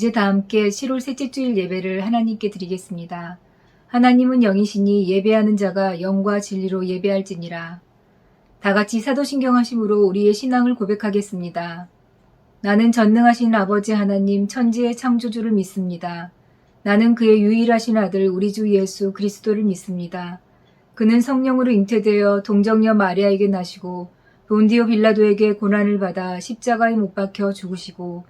이제 다 함께 7월 셋째 주일 예배를 하나님께 드리겠습니다. 하나님은 영이시니 예배하는 자가 영과 진리로 예배할지니라. 다 같이 사도신경 하심으로 우리의 신앙을 고백하겠습니다. 나는 전능하신 아버지 하나님 천지의 창조주를 믿습니다. 나는 그의 유일하신 아들 우리 주 예수 그리스도를 믿습니다. 그는 성령으로 잉태되어 동정녀 마리아에게 나시고 본디오 빌라도에게 고난을 받아 십자가에 못 박혀 죽으시고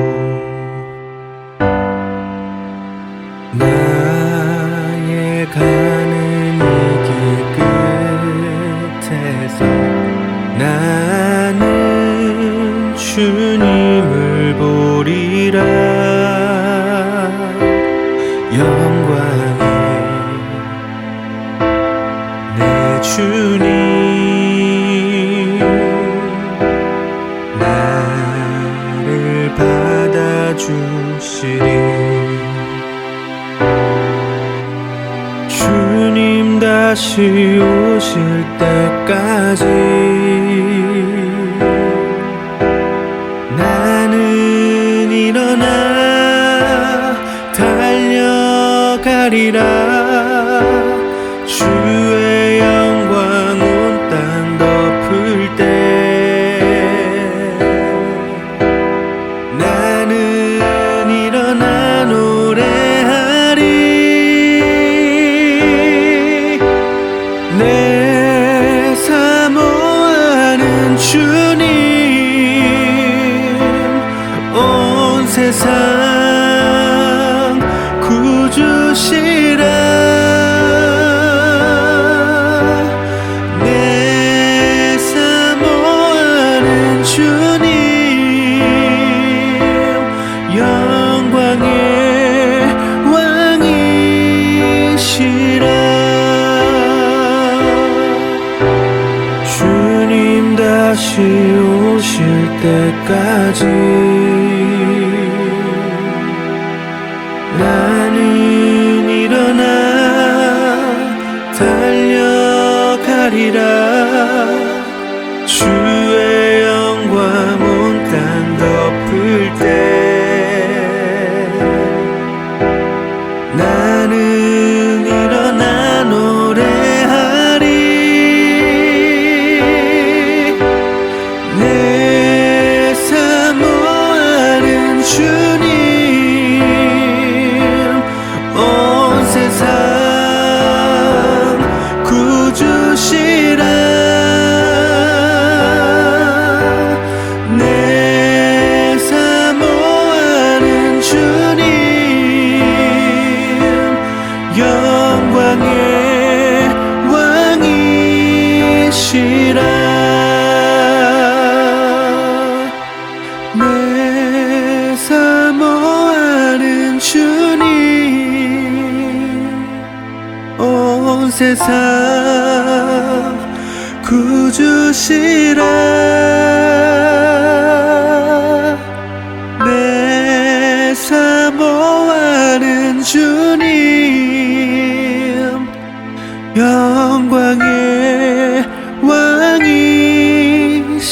때까지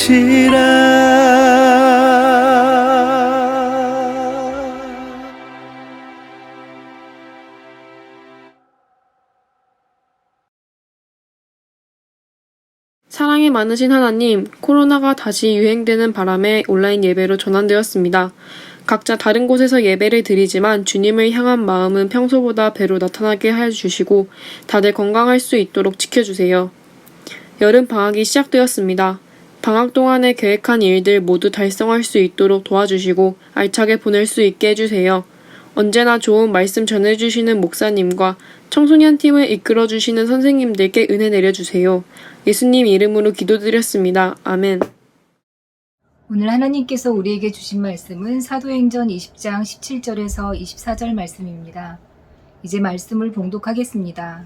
왕이시라 사랑이 많으신 하나님, 코로나가 다시 유행되는 바람에 온라인 예배로 전환되었습니다. 각자 다른 곳에서 예배를 드리지만 주님을 향한 마음은 평소보다 배로 나타나게 해주시고 다들 건강할 수 있도록 지켜주세요. 여름 방학이 시작되었습니다. 방학 동안에 계획한 일들 모두 달성할 수 있도록 도와주시고 알차게 보낼 수 있게 해주세요. 언제나 좋은 말씀 전해주시는 목사님과 청소년 팀을 이끌어주시는 선생님들께 은혜 내려주세요. 예수님 이름으로 기도드렸습니다. 아멘. 오늘 하나님께서 우리에게 주신 말씀은 사도행전 20장 17절에서 24절 말씀입니다. 이제 말씀을 봉독하겠습니다.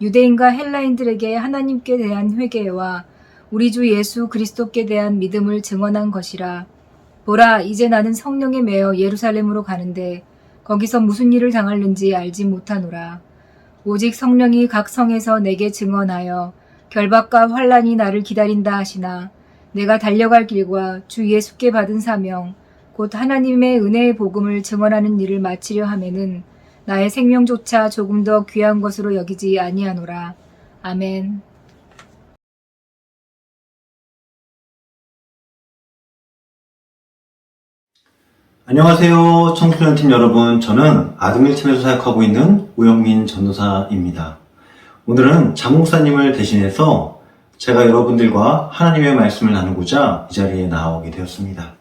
유대인과 헬라인들에게 하나님께 대한 회개와 우리 주 예수 그리스도께 대한 믿음을 증언한 것이라. 보라, 이제 나는 성령에 매여 예루살렘으로 가는데 거기서 무슨 일을 당할는지 알지 못하노라. 오직 성령이 각 성에서 내게 증언하여 결박과 환란이 나를 기다린다 하시나 내가 달려갈 길과 주 예수께 받은 사명 곧 하나님의 은혜의 복음을 증언하는 일을 마치려 하면은 나의 생명조차 조금 더 귀한 것으로 여기지 아니하노라. 아멘. 안녕하세요, 청소년팀 여러분. 저는 아드밀팀에서 사역하고 있는 우영민 전도사입니다. 오늘은 장목사님을 대신해서 제가 여러분들과 하나님의 말씀을 나누고자 이 자리에 나오게 되었습니다.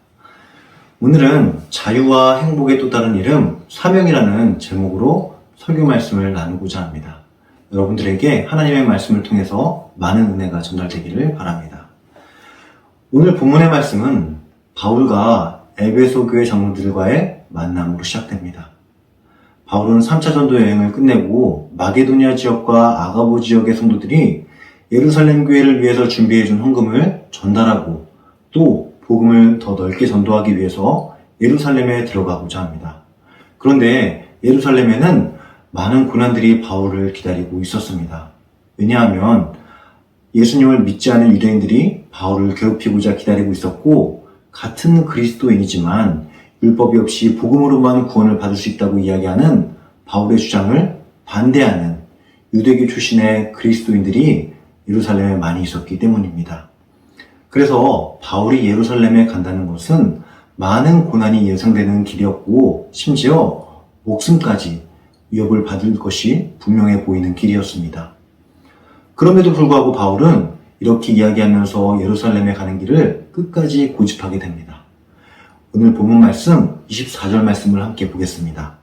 오늘은 자유와 행복의 또 다른 이름, 사명이라는 제목으로 설교 말씀을 나누고자 합니다. 여러분들에게 하나님의 말씀을 통해서 많은 은혜가 전달되기를 바랍니다. 오늘 본문의 말씀은 바울과 에베소 교회 장로들과의 만남으로 시작됩니다. 바울은 3차 전도 여행을 끝내고 마게도니아 지역과 아가보 지역의 성도들이 예루살렘 교회를 위해서 준비해준 헌금을 전달하고 또 복음을 더 넓게 전도하기 위해서 예루살렘에 들어가고자 합니다. 그런데 예루살렘에는 많은 고난들이 바울을 기다리고 있었습니다. 왜냐하면 예수님을 믿지 않은 유대인들이 바울을 괴롭히고자 기다리고 있었고 같은 그리스도인이지만 율법이 없이 복음으로만 구원을 받을 수 있다고 이야기하는 바울의 주장을 반대하는 유대교 출신의 그리스도인들이 예루살렘에 많이 있었기 때문입니다. 그래서 바울이 예루살렘에 간다는 것은 많은 고난이 예상되는 길이었고 심지어 목숨까지 위협을 받을 것이 분명해 보이는 길이었습니다. 그럼에도 불구하고 바울은 이렇게 이야기하면서 예루살렘에 가는 길을 끝까지 고집하게 됩니다. 오늘 본문 말씀 24절 말씀을 함께 보겠습니다.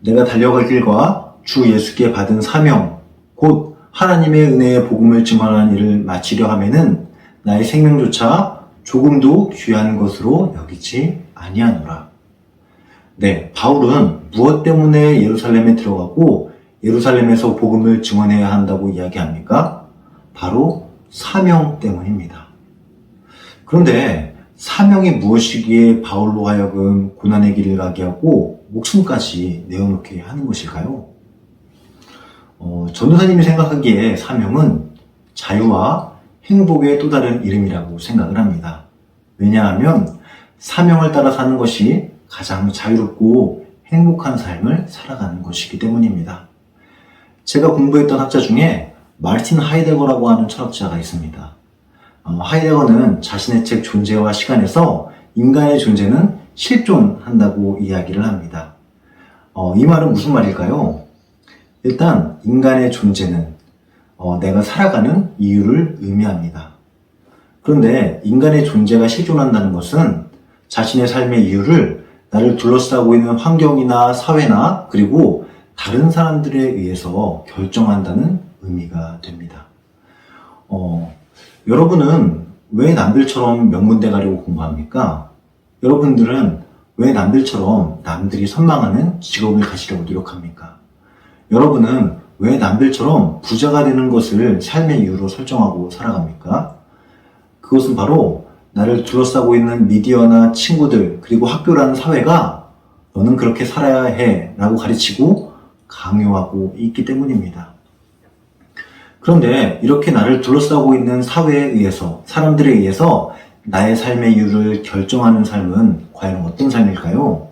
내가 달려갈 길과 주 예수께 받은 사명, 곧 하나님의 은혜의 복음을 증언하는 일을 마치려 하면은 나의 생명조차 조금도 귀한 것으로 여기지 아니하노라. 네, 바울은 무엇 때문에 예루살렘에 들어가고 예루살렘에서 복음을 증언해야 한다고 이야기합니까? 바로 사명 때문입니다. 그런데 사명이 무엇이기에 바울로 하여금 고난의 길을 가게 하고 목숨까지 내어놓게 하는 것일까요? 어, 전도사님이 생각하기에 사명은 자유와 행복의 또 다른 이름이라고 생각을 합니다. 왜냐하면 사명을 따라 사는 것이 가장 자유롭고 행복한 삶을 살아가는 것이기 때문입니다. 제가 공부했던 학자 중에 마르틴 하이데거라고 하는 철학자가 있습니다. 어, 하이데거는 자신의 책 존재와 시간에서 인간의 존재는 실존한다고 이야기를 합니다. 어, 이 말은 무슨 말일까요? 일단 인간의 존재는 어, 내가 살아가는 이유를 의미합니다. 그런데 인간의 존재가 실존한다는 것은 자신의 삶의 이유를 나를 둘러싸고 있는 환경이나 사회나 그리고 다른 사람들에 의해서 결정한다는 의미가 됩니다. 어, 여러분은 왜 남들처럼 명문대 가려고 공부합니까? 여러분들은 왜 남들처럼 남들이 선망하는 직업을 가지려고 노력합니까? 여러분은 왜 남들처럼 부자가 되는 것을 삶의 이유로 설정하고 살아갑니까? 그것은 바로 나를 둘러싸고 있는 미디어나 친구들, 그리고 학교라는 사회가 너는 그렇게 살아야 해 라고 가르치고 강요하고 있기 때문입니다. 그런데 이렇게 나를 둘러싸고 있는 사회에 의해서, 사람들에 의해서 나의 삶의 이유를 결정하는 삶은 과연 어떤 삶일까요?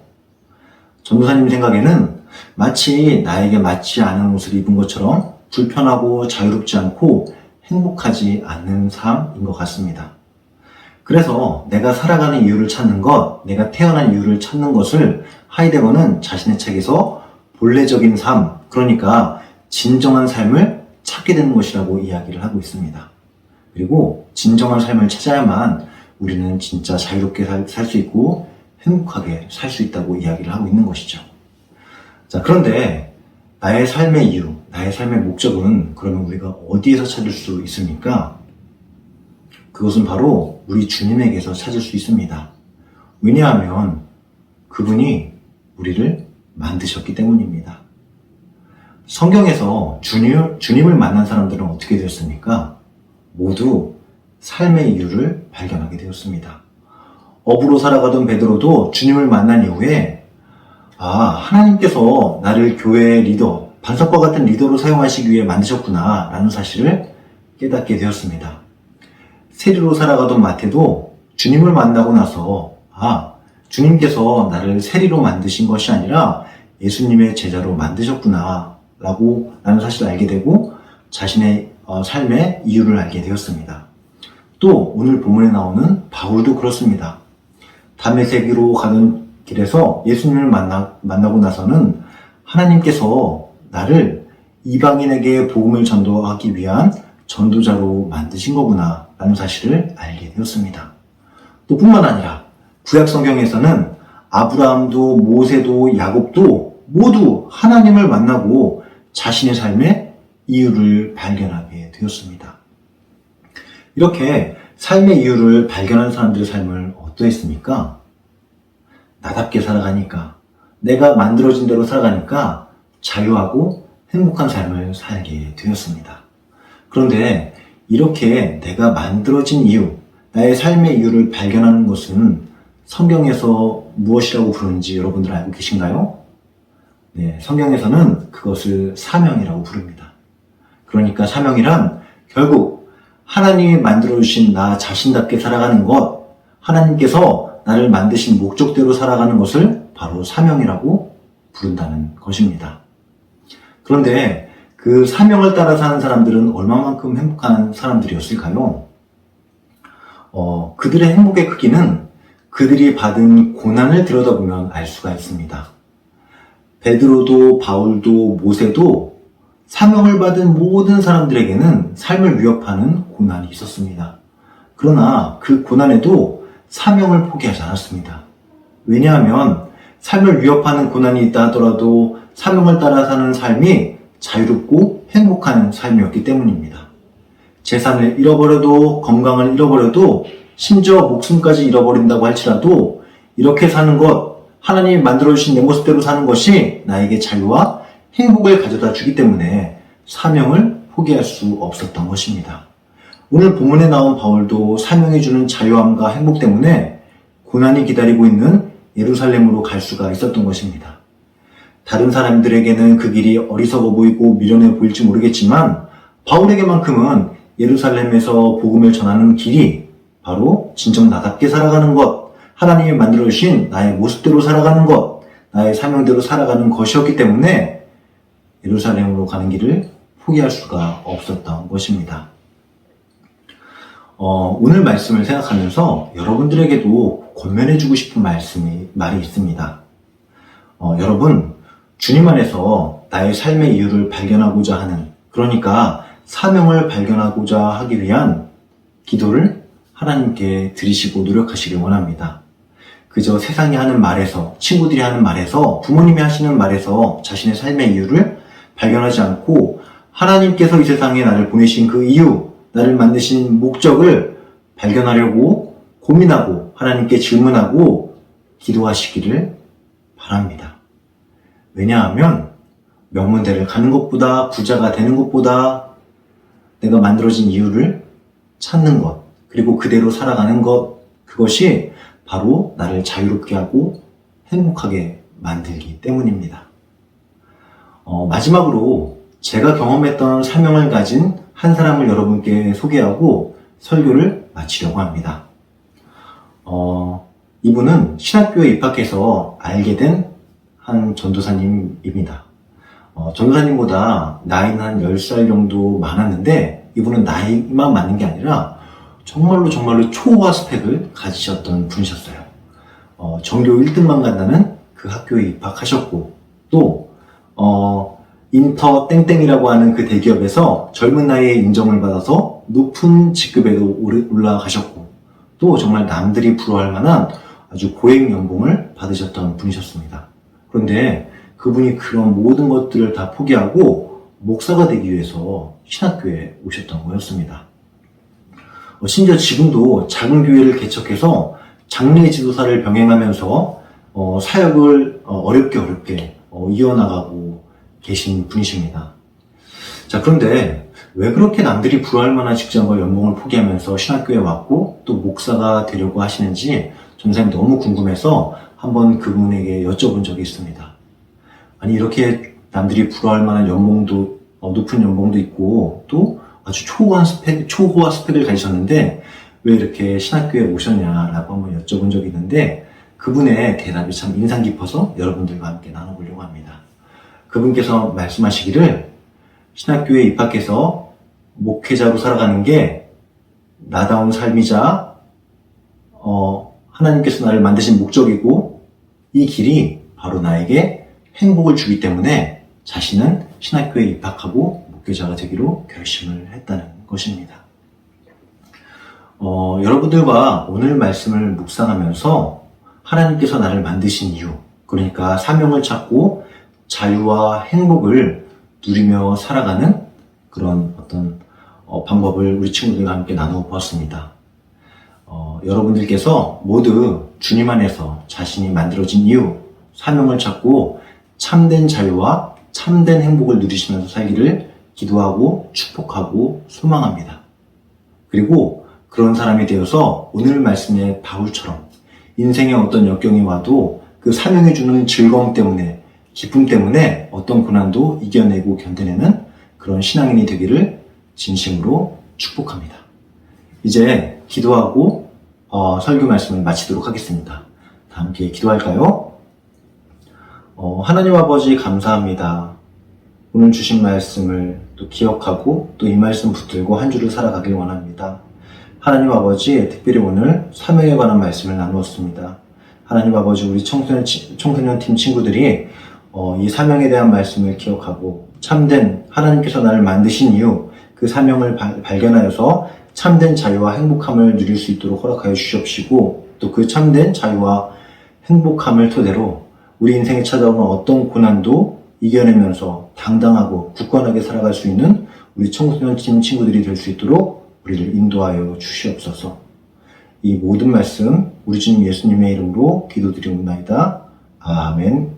전도사님 생각에는 마치 나에게 맞지 않은 옷을 입은 것처럼 불편하고 자유롭지 않고 행복하지 않는 삶인 것 같습니다. 그래서 내가 살아가는 이유를 찾는 것, 내가 태어난 이유를 찾는 것을 하이데거는 자신의 책에서 본래적인 삶, 그러니까 진정한 삶을 찾게 되는 것이라고 이야기를 하고 있습니다. 그리고 진정한 삶을 찾아야만 우리는 진짜 자유롭게 살 수 있고 행복하게 살 수 있다고 이야기를 하고 있는 것이죠. 자, 그런데 나의 삶의 이유, 나의 삶의 목적은 그러면 우리가 어디에서 찾을 수 있습니까? 그것은 바로 우리 주님에게서 찾을 수 있습니다. 왜냐하면 그분이 우리를 만드셨기 때문입니다. 성경에서 주님, 주님을 만난 사람들은 어떻게 되었습니까? 모두 삶의 이유를 발견하게 되었습니다. 업으로 살아가던 베드로도 주님을 만난 이후에 아, 하나님께서 나를 교회의 리더, 반석과 같은 리더로 사용하시기 위해 만드셨구나 라는 사실을 깨닫게 되었습니다. 세리로 살아가던 마태도 주님을 만나고 나서 아, 주님께서 나를 세리로 만드신 것이 아니라 예수님의 제자로 만드셨구나 라고 라는 사실을 알게 되고 자신의 어, 삶의 이유를 알게 되었습니다. 또 오늘 본문에 나오는 바울도 그렇습니다. 담에색으로 가는 길에서 예수님을 만나, 만나고 나서는 하나님께서 나를 이방인에게 복음을 전도하기 위한 전도자로 만드신 거구나 라는 사실을 알게 되었습니다. 또 뿐만 아니라 구약 성경에서는 아브라함도 모세도 야곱도 모두 하나님을 만나고 자신의 삶의 이유를 발견하게 되었습니다. 이렇게 삶의 이유를 발견한 사람들의 삶을 어떠했습니까? 나답게 살아가니까, 내가 만들어진 대로 살아가니까 자유하고 행복한 삶을 살게 되었습니다. 그런데 이렇게 내가 만들어진 이유, 나의 삶의 이유를 발견하는 것은 성경에서 무엇이라고 부르는지 여러분들 알고 계신가요? 네, 성경에서는 그것을 사명이라고 부릅니다. 그러니까 사명이란 결국 하나님이 만들어주신 나 자신답게 살아가는 것, 하나님께서 나를 만드신 목적대로 살아가는 것을 바로 사명이라고 부른다는 것입니다. 그런데 그 사명을 따라 사는 사람들은 얼마만큼 행복한 사람들이었을까요? 어, 그들의 행복의 크기는 그들이 받은 고난을 들여다보면 알 수가 있습니다. 베드로도 바울도 모세도 사명을 받은 모든 사람들에게는 삶을 위협하는 고난이 있었습니다. 그러나 그 고난에도 사명을 포기하지 않았습니다. 왜냐하면 삶을 위협하는 고난이 있다 하더라도 사명을 따라 사는 삶이 자유롭고 행복한 삶이었기 때문입니다. 재산을 잃어버려도 건강을 잃어버려도 심지어 목숨까지 잃어버린다고 할지라도 이렇게 사는 것, 하나님이 만들어주신 내 모습대로 사는 것이 나에게 자유와 행복을 가져다 주기 때문에 사명을 포기할 수 없었던 것입니다. 오늘 본문에 나온 바울도 사명이 주는 자유함과 행복 때문에 고난이 기다리고 있는 예루살렘으로 갈 수가 있었던 것입니다. 다른 사람들에게는 그 길이 어리석어 보이고 미련해 보일지 모르겠지만 바울에게만큼은 예루살렘에서 복음을 전하는 길이 바로 진정 나답게 살아가는 것, 하나님이 만들어 주신 나의 모습대로 살아가는 것, 나의 사명대로 살아가는 것이었기 때문에 예루살렘으로 가는 길을 포기할 수가 없었던 것입니다. 어, 오늘 말씀을 생각하면서 여러분들에게도 권면해주고 싶은 말씀이, 말이 있습니다. 어, 여러분, 주님 안에서 나의 삶의 이유를 발견하고자 하는, 그러니까 사명을 발견하고자 하기 위한 기도를 하나님께 드리시고 노력하시길 원합니다. 그저 세상이 하는 말에서, 친구들이 하는 말에서, 부모님이 하시는 말에서 자신의 삶의 이유를 발견하지 않고 하나님께서 이 세상에 나를 보내신 그 이유, 나를 만드신 목적을 발견하려고 고민하고 하나님께 질문하고 기도하시기를 바랍니다. 왜냐하면 명문대를 가는 것보다 부자가 되는 것보다 내가 만들어진 이유를 찾는 것, 그리고 그대로 살아가는 것, 그것이 바로 나를 자유롭게 하고 행복하게 만들기 때문입니다. 어, 마지막으로 제가 경험했던 사명을 가진 한 사람을 여러분께 소개하고 설교를 마치려고 합니다. 어, 이분은 신학교에 입학해서 알게 된 한 전도사님입니다. 어, 전도사님보다 나이는 한 10살 정도 많았는데 이분은 나이만 많은 게 아니라 정말로 정말로 초호화 스펙을 가지셨던 분이셨어요. 어, 전교 1등만 간다는 그 학교에 입학하셨고 또 어, 인터 땡땡이라고 하는 그 대기업에서 젊은 나이에 인정을 받아서 높은 직급에도 올라가셨고 또 정말 남들이 부러워할 만한 아주 고액 연봉을 받으셨던 분이셨습니다. 그런데 그분이 그런 모든 것들을 다 포기하고 목사가 되기 위해서 신학교에 오셨던 거였습니다. 어, 심지어 지금도 작은 교회를 개척해서 장례 지도사를 병행하면서 어, 사역을 어, 렵게 어렵게 어, 이어나가고 계신 분이십니다. 자, 그런데 왜 그렇게 남들이 부러워할 만한 직장과 연봉을 포기하면서 신학교에 왔고 또 목사가 되려고 하시는지 전사님 너무 궁금해서 한번 그분에게 여쭤본 적이 있습니다. 아니 이렇게 남들이 부러워할 만한 연봉도 어, 높은 연봉도 있고 또 아주 초호화 스펙 초호화 스펙을 가지셨는데 왜 이렇게 신학교에 오셨냐라고 한번 여쭤본 적이 있는데 그분의 대답이 참 인상 깊어서 여러분들과 함께 나눠보려고 합니다. 그분께서 말씀하시기를 신학교에 입학해서 목회자로 살아가는 게 나다운 삶이자 어, 하나님께서 나를 만드신 목적이고 이 길이 바로 나에게 행복을 주기 때문에 자신은 신학교에 입학하고 목회자가 되기로 결심을 했다는 것입니다. 어, 여러분들과 오늘 말씀을 묵상하면서 하나님께서 나를 만드신 이유, 그러니까 사명을 찾고 자유와 행복을 누리며 살아가는 그런 어떤 어, 방법을 우리 친구들과 함께 나누어 보았습니다. 어, 여러분들께서 모두 주님 안에서 자신이 만들어진 이유, 사명을 찾고 참된 자유와 참된 행복을 누리시면서 살기를 기도하고 축복하고 소망합니다. 그리고 그런 사람이 되어서 오늘 말씀의 바울처럼 인생의 어떤 역경이 와도 그 사명이 주는 즐거움 때문에 기쁨 때문에 어떤 고난도 이겨내고 견뎌내는 그런 신앙인이 되기를 진심으로 축복합니다. 이제 기도하고 어, 설교 말씀을 마치도록 하겠습니다. 다 함께 기도할까요? 어, 하나님 아버지 감사합니다. 오늘 주신 말씀을 또 기억하고 또 이 말씀 붙들고 한 주를 살아가길 원합니다. 하나님 아버지 특별히 오늘 사명에 관한 말씀을 나누었습니다. 하나님 아버지 우리 청소년, 치- 청소년 팀 친구들이 어, 이 사명에 대한 말씀을 기억하고 참된 하나님께서 나를 만드신 이유 그 사명을 발- 발견하여서 참된 자유와 행복함을 누릴 수 있도록 허락하여 주시옵시고 또 그 참된 자유와 행복함을 토대로 우리 인생에 찾아오는 어떤 고난도 이겨내면서 당당하고 굳건하게 살아갈 수 있는 우리 청소년 팀 친구들이 될 수 있도록 우리를 인도하여 주시옵소서. 이 모든 말씀 우리 주님 예수님의 이름으로 기도드리옵나이다. 아멘.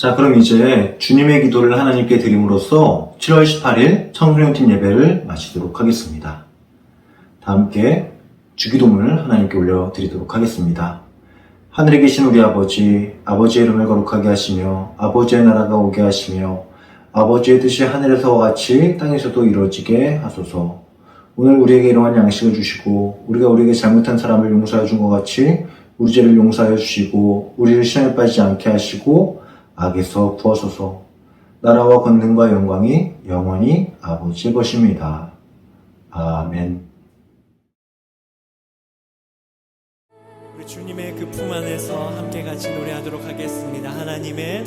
자, 그럼 이제 주님의 기도를 하나님께 드림으로써 7월 18일 청소년팀 예배를 마치도록 하겠습니다. 다 함께 주기도문을 하나님께 올려드리도록 하겠습니다. 하늘에 계신 우리 아버지, 아버지의 이름을 거룩하게 하시며, 아버지의 나라가 오게 하시며, 아버지의 뜻이 하늘에서와 같이 땅에서도 이루어지게 하소서. 오늘 우리에게 일용할 양식을 주시고, 우리가 우리에게 잘못한 사람을 용서해 준 것 같이, 우리 죄를 용서하여 주시고, 우리를 시험에 빠지지 않게 하시고, 악에서 구하소서. 나라와 권능과 영광이 영원히 아버지의 것입니다. 아멘. 주님의 그 품 안에서 함께 같이 노래하도록 하겠습니다. 하나님의